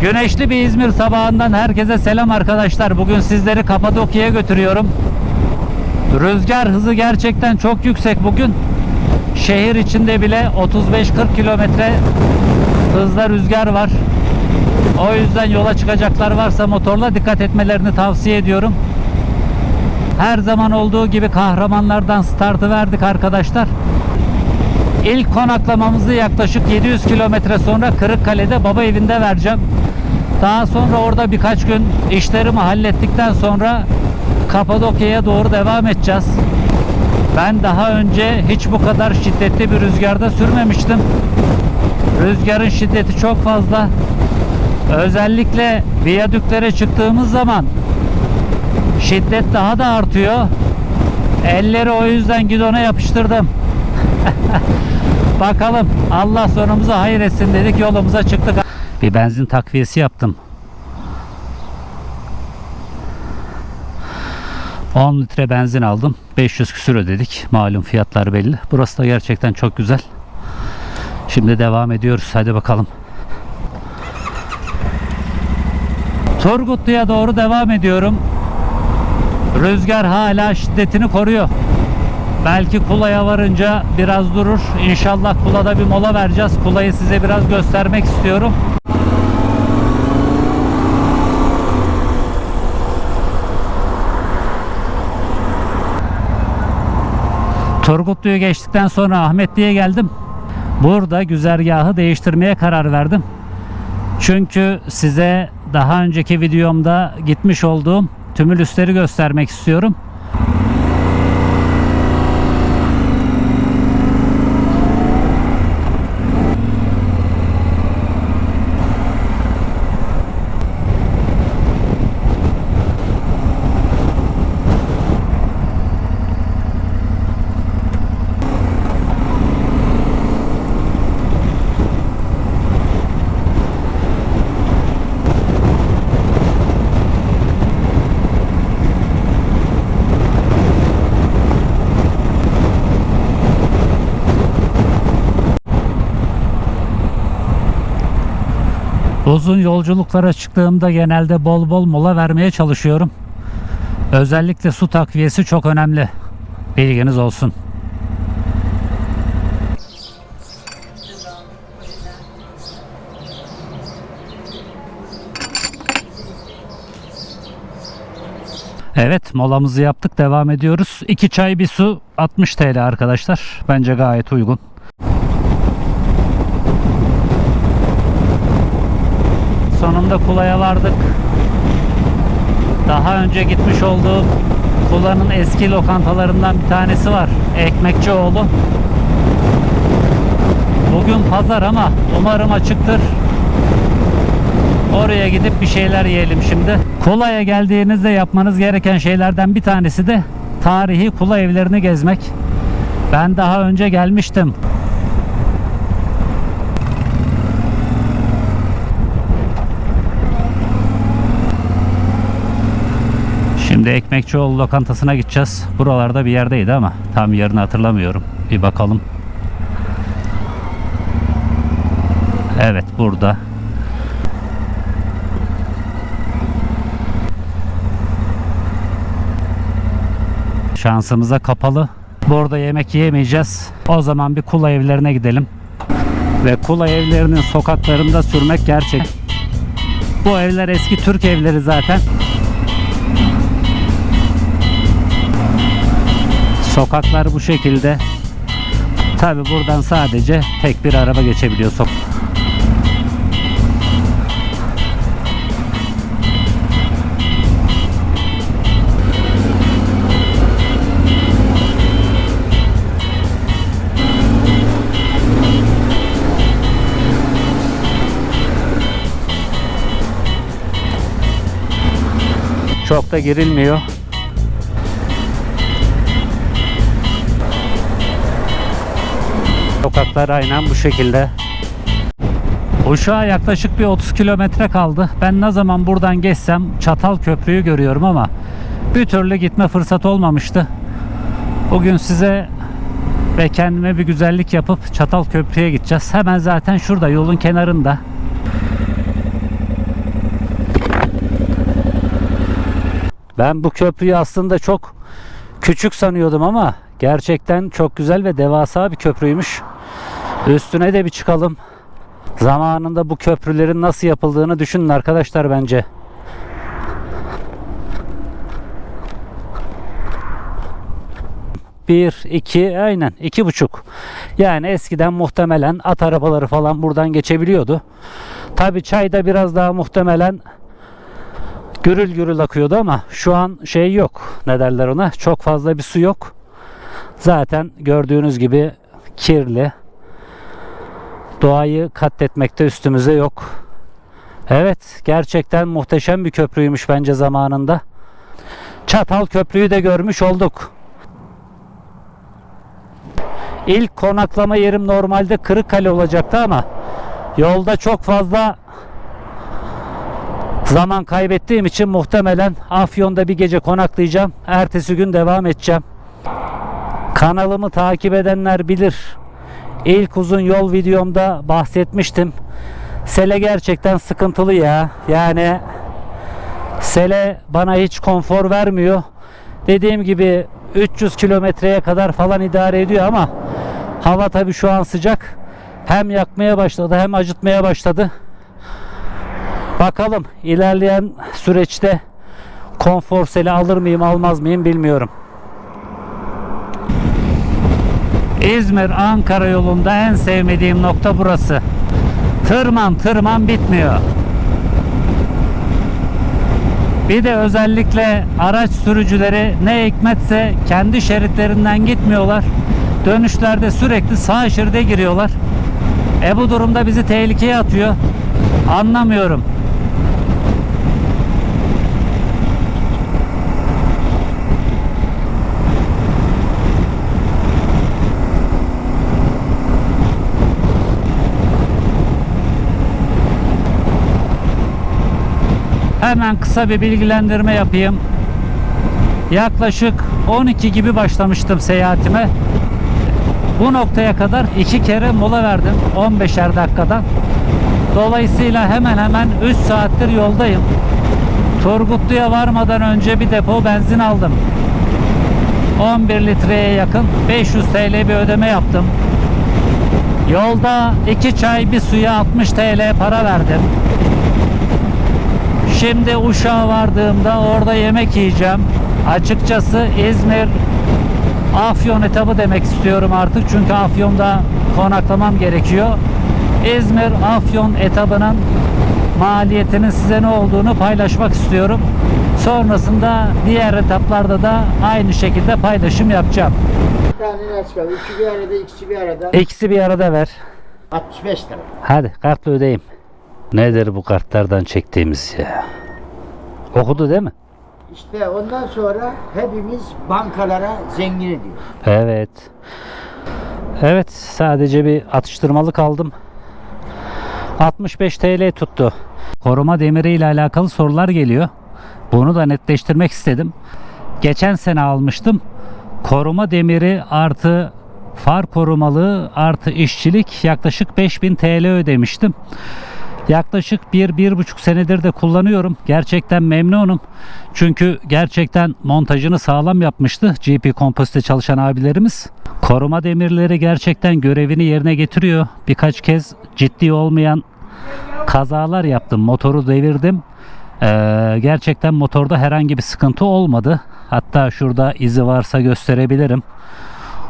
Güneşli bir İzmir sabahından herkese selam arkadaşlar. Bugün sizleri Kapadokya'ya götürüyorum. Rüzgar hızı gerçekten çok yüksek bugün. Şehir içinde bile 35-40 kilometre hızla rüzgar var. O yüzden yola çıkacaklar varsa motorla dikkat etmelerini tavsiye ediyorum. Her zaman olduğu gibi kahramanlardan startı verdik arkadaşlar. İlk konaklamamızı yaklaşık 700 kilometre sonra Kırıkkale'de baba evinde vereceğim. Daha sonra orada birkaç gün işlerimi hallettikten sonra Kapadokya'ya doğru devam edeceğiz. Ben daha önce hiç bu kadar şiddetli bir rüzgarda sürmemiştim. Rüzgarın şiddeti çok fazla. Özellikle viyadüklere çıktığımız zaman şiddet daha da artıyor. Elleri o yüzden gidona yapıştırdım. Bakalım Allah sonumuzu hayır etsin dedik yolumuza çıktık. Bir benzin takviyesi yaptım. 10 litre benzin aldım. 500 küsür ödedik. Malum fiyatlar belli. Burası da gerçekten çok güzel. Şimdi devam ediyoruz. Hadi bakalım. Turgutlu'ya doğru devam ediyorum. Rüzgar hala şiddetini koruyor. Belki Kula'ya varınca biraz durur. İnşallah Kula'da bir mola vereceğiz. Kula'yı size biraz göstermek istiyorum. Turgutlu'yu geçtikten sonra Ahmetli'ye geldim. Burada güzergahı değiştirmeye karar verdim. Çünkü size daha önceki videomda gitmiş olduğum tümülüsleri göstermek istiyorum. Uzun yolculuklara çıktığımda genelde bol bol mola vermeye çalışıyorum. Özellikle su takviyesi çok önemli. Bilginiz olsun. Evet molamızı yaptık devam ediyoruz. 2 çay bir su 60 TL arkadaşlar. Bence gayet uygun. Sonunda Kula'ya vardık. Daha önce gitmiş olduğum Kula'nın eski lokantalarından bir tanesi var. Ekmekçioğlu. Bugün pazar ama umarım açıktır. Oraya gidip bir şeyler yiyelim şimdi. Kula'ya geldiğinizde yapmanız gereken şeylerden bir tanesi de tarihi Kula evlerini gezmek. Ben daha önce gelmiştim. Şimdi Ekmekçioğlu lokantasına gideceğiz. Buralarda bir yerdeydi ama tam yerini hatırlamıyorum. Bir bakalım. Evet burada. Şansımıza kapalı. Burada yemek yiyemeyeceğiz. O zaman bir kula evlerine gidelim. Ve kula evlerinin sokaklarında sürmek gerçek. Bu evler eski Türk evleri zaten. Sokaklar bu şekilde. Tabi buradan sadece tek bir araba geçebiliyor sok. Çok da girilmiyor. Sokaklar aynen bu şekilde. Uşağa yaklaşık bir 30 kilometre kaldı. Ben ne zaman buradan geçsem Çatal Köprüyü görüyorum ama bir türlü gitme fırsatı olmamıştı. Bugün size ve kendime bir güzellik yapıp Çatal Köprü'ye gideceğiz. Hemen zaten şurada yolun kenarında. Ben bu köprüyü aslında çok küçük sanıyordum ama gerçekten çok güzel ve devasa bir köprüymüş. Üstüne de bir çıkalım. Zamanında bu köprülerin nasıl yapıldığını düşünün arkadaşlar bence. Bir, iki, aynen iki buçuk. Yani eskiden muhtemelen at arabaları falan buradan geçebiliyordu. Tabi çay da biraz daha muhtemelen gürül gürül akıyordu ama şu an şey yok. Ne derler ona? Çok fazla bir su yok. Zaten gördüğünüz gibi kirli. Doğayı katletmekte üstümüze yok. Evet, gerçekten muhteşem bir köprüymüş bence zamanında. Çatal Köprüyü de görmüş olduk. İlk konaklama yerim normalde Kırıkkale olacaktı ama yolda çok fazla zaman kaybettiğim için muhtemelen Afyon'da bir gece konaklayacağım. Ertesi gün devam edeceğim. Kanalımı takip edenler bilir. İlk uzun yol videomda bahsetmiştim. Sele gerçekten sıkıntılı ya. Yani Sele bana hiç konfor vermiyor. Dediğim gibi 300 kilometreye kadar falan idare ediyor ama hava tabi şu an sıcak. Hem yakmaya başladı hem acıtmaya başladı. Bakalım ilerleyen süreçte konfor seli alır mıyım almaz mıyım bilmiyorum. İzmir Ankara yolunda en sevmediğim nokta burası. Tırman tırman bitmiyor. Bir de özellikle araç sürücüleri ne hikmetse kendi şeritlerinden gitmiyorlar. Dönüşlerde sürekli sağ şeride giriyorlar. E bu durumda bizi tehlikeye atıyor. Anlamıyorum. Hemen kısa bir bilgilendirme yapayım. Yaklaşık 12 gibi başlamıştım seyahatime. Bu noktaya kadar iki kere mola verdim 15'er dakikadan. Dolayısıyla hemen hemen 3 saattir yoldayım. Turgutlu'ya varmadan önce bir depo benzin aldım. 11 litreye yakın 500 TL bir ödeme yaptım. Yolda iki çay bir suya 60 TL para verdim. Şimdi Uşak'a vardığımda orada yemek yiyeceğim. Açıkçası İzmir Afyon etabı demek istiyorum artık çünkü Afyon'da konaklamam gerekiyor. İzmir Afyon etabının maliyetinin size ne olduğunu paylaşmak istiyorum. Sonrasında diğer etaplarda da aynı şekilde paylaşım yapacağım. Bir tane ilaç var. Üçü bir arada, ikisi bir arada. İkisi bir arada ver. 65 lira. Hadi kartla ödeyeyim. Nedir bu kartlardan çektiğimiz ya? Okudu değil mi? İşte ondan sonra hepimiz bankalara zengin ediyoruz. Evet. Evet sadece bir atıştırmalık aldım. 65 TL tuttu. Koruma demiri ile alakalı sorular geliyor. Bunu da netleştirmek istedim. Geçen sene almıştım. Koruma demiri artı far korumalı artı işçilik yaklaşık 5000 TL ödemiştim. Yaklaşık 1-1,5 senedir de kullanıyorum. Gerçekten memnunum. Çünkü gerçekten montajını sağlam yapmıştı GP Kompozit'te çalışan abilerimiz. Koruma demirleri gerçekten görevini yerine getiriyor. Birkaç kez ciddi olmayan kazalar yaptım. Motoru devirdim. Ee, gerçekten motorda herhangi bir sıkıntı olmadı. Hatta şurada izi varsa gösterebilirim.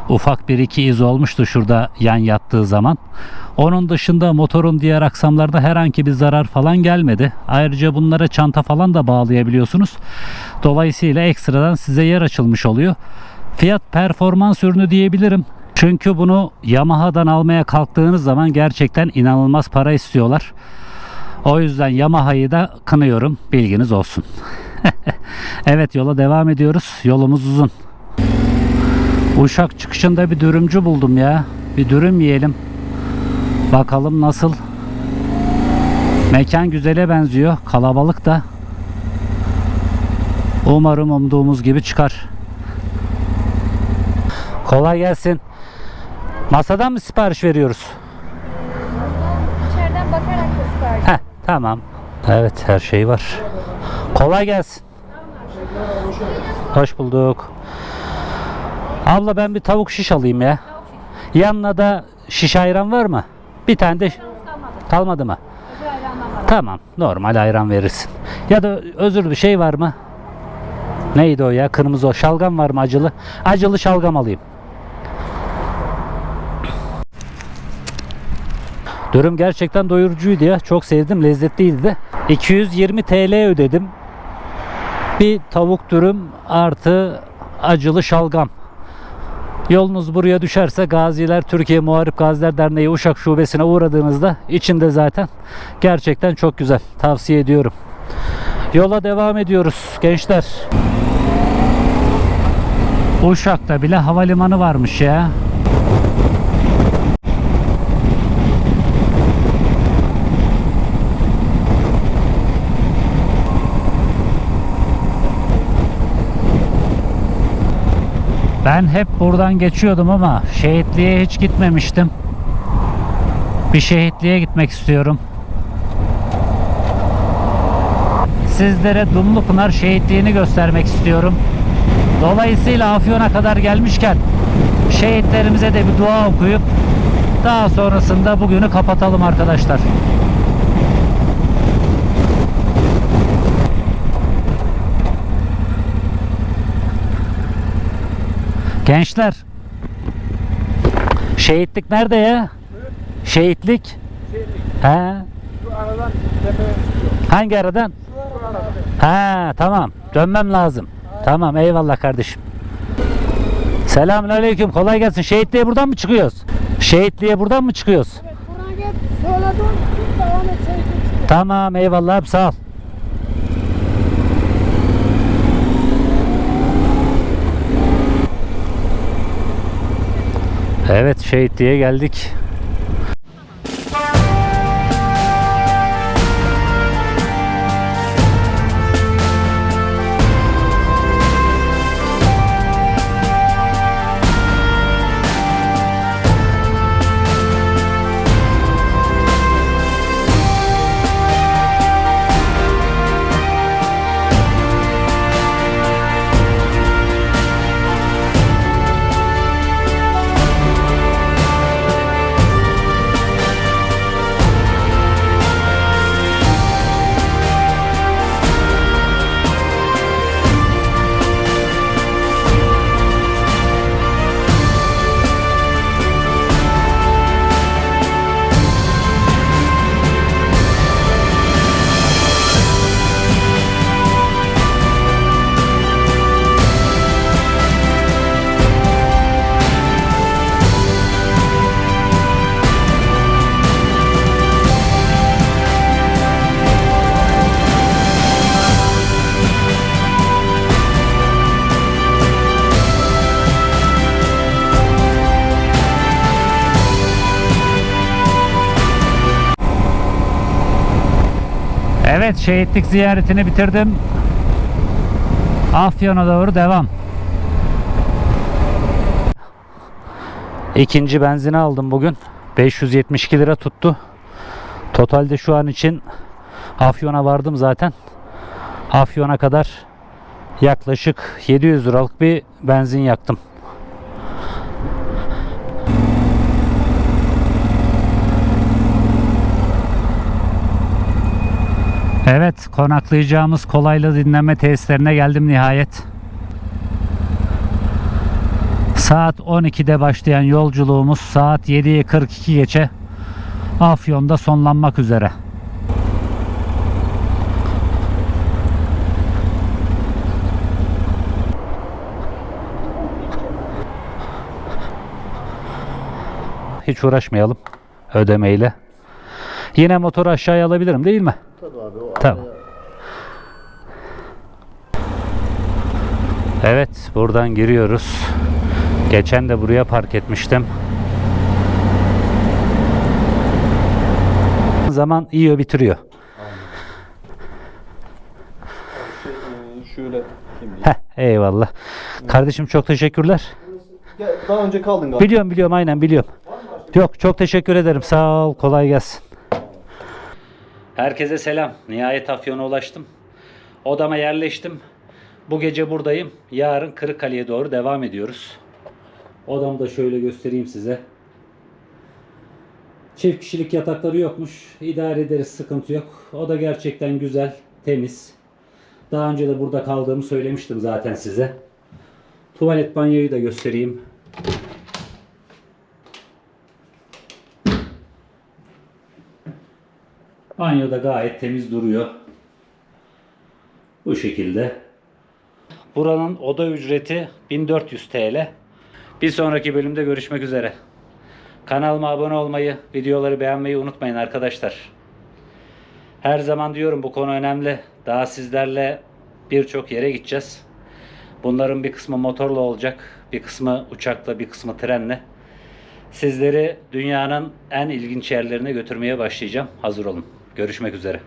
Ufak bir iki iz olmuştu şurada yan yattığı zaman. Onun dışında motorun diğer aksamlarda herhangi bir zarar falan gelmedi. Ayrıca bunlara çanta falan da bağlayabiliyorsunuz. Dolayısıyla ekstradan size yer açılmış oluyor. Fiyat performans ürünü diyebilirim. Çünkü bunu Yamaha'dan almaya kalktığınız zaman gerçekten inanılmaz para istiyorlar. O yüzden Yamaha'yı da kınıyorum. Bilginiz olsun. evet yola devam ediyoruz. Yolumuz uzun. Uşak çıkışında bir dürümcü buldum ya. Bir dürüm yiyelim. Bakalım nasıl. Mekan güzele benziyor. Kalabalık da. Umarım umduğumuz gibi çıkar. Kolay gelsin. Masadan mı sipariş veriyoruz? İçeriden bakarak da sipariş. Heh, tamam. Evet her şey var. Kolay gelsin. Hoş bulduk. Abla ben bir tavuk şiş alayım ya. Yanına da şiş ayran var mı? Bir tane de kalmadı mı? Tamam normal ayran verirsin. Ya da özür bir şey var mı? Neydi o ya? Kırmızı o. Şalgam var mı acılı? Acılı şalgam alayım. Dürüm gerçekten doyurucuydu ya. Çok sevdim. Lezzetliydi de. 220 TL ödedim. Bir tavuk dürüm artı acılı şalgam. Yolunuz buraya düşerse Gaziler Türkiye Muharip Gaziler Derneği Uşak Şubesi'ne uğradığınızda içinde zaten gerçekten çok güzel. Tavsiye ediyorum. Yola devam ediyoruz gençler. Uşak'ta bile havalimanı varmış ya. Ben hep buradan geçiyordum ama şehitliğe hiç gitmemiştim. Bir şehitliğe gitmek istiyorum. Sizlere Dumlupınar şehitliğini göstermek istiyorum. Dolayısıyla Afyon'a kadar gelmişken şehitlerimize de bir dua okuyup daha sonrasında bugünü kapatalım arkadaşlar. Gençler. Şehitlik nerede ya? Şehitlik. He. Şu aradan. Hangi aradan? Şu aradan. Ha tamam. Dönmem lazım. Tamam eyvallah kardeşim. Selamünaleyküm. Kolay gelsin. Şehitliğe buradan mı çıkıyoruz? Şehitliğe buradan mı çıkıyoruz? Evet buradan gel. Sola dön. Git devam et. Tamam eyvallah sağ ol. Evet şehitliğe geldik. Evet şehitlik ziyaretini bitirdim. Afyon'a doğru devam. İkinci benzini aldım bugün. 572 lira tuttu. Totalde şu an için Afyon'a vardım zaten. Afyon'a kadar yaklaşık 700 liralık bir benzin yaktım. Evet, konaklayacağımız kolaylı dinleme tesislerine geldim nihayet. Saat 12'de başlayan yolculuğumuz saat 7'ye 42 geçe Afyon'da sonlanmak üzere. Hiç uğraşmayalım ödemeyle. Yine motoru aşağıya alabilirim değil mi? Tabii abi o Tamam. Evet buradan giriyoruz. Geçen de buraya park etmiştim. Zaman yiyor bitiriyor. Şey, e, şöyle. Heh, eyvallah. Kardeşim çok teşekkürler. Ya, daha önce kaldın galiba. Biliyorum biliyorum aynen biliyorum. Yok çok teşekkür ederim. Sağ ol. Kolay gelsin. Herkese selam. Nihayet Afyon'a ulaştım. Odama yerleştim. Bu gece buradayım. Yarın Kırıkkale'ye doğru devam ediyoruz. Odamı da şöyle göstereyim size. Çift kişilik yatakları yokmuş. İdare ederiz sıkıntı yok. O da gerçekten güzel, temiz. Daha önce de burada kaldığımı söylemiştim zaten size. Tuvalet banyoyu da göstereyim. Banyo da gayet temiz duruyor. Bu şekilde. Buranın oda ücreti 1400 TL. Bir sonraki bölümde görüşmek üzere. Kanalıma abone olmayı, videoları beğenmeyi unutmayın arkadaşlar. Her zaman diyorum bu konu önemli. Daha sizlerle birçok yere gideceğiz. Bunların bir kısmı motorla olacak, bir kısmı uçakla, bir kısmı trenle. Sizleri dünyanın en ilginç yerlerine götürmeye başlayacağım. Hazır olun. Görüşmek üzere.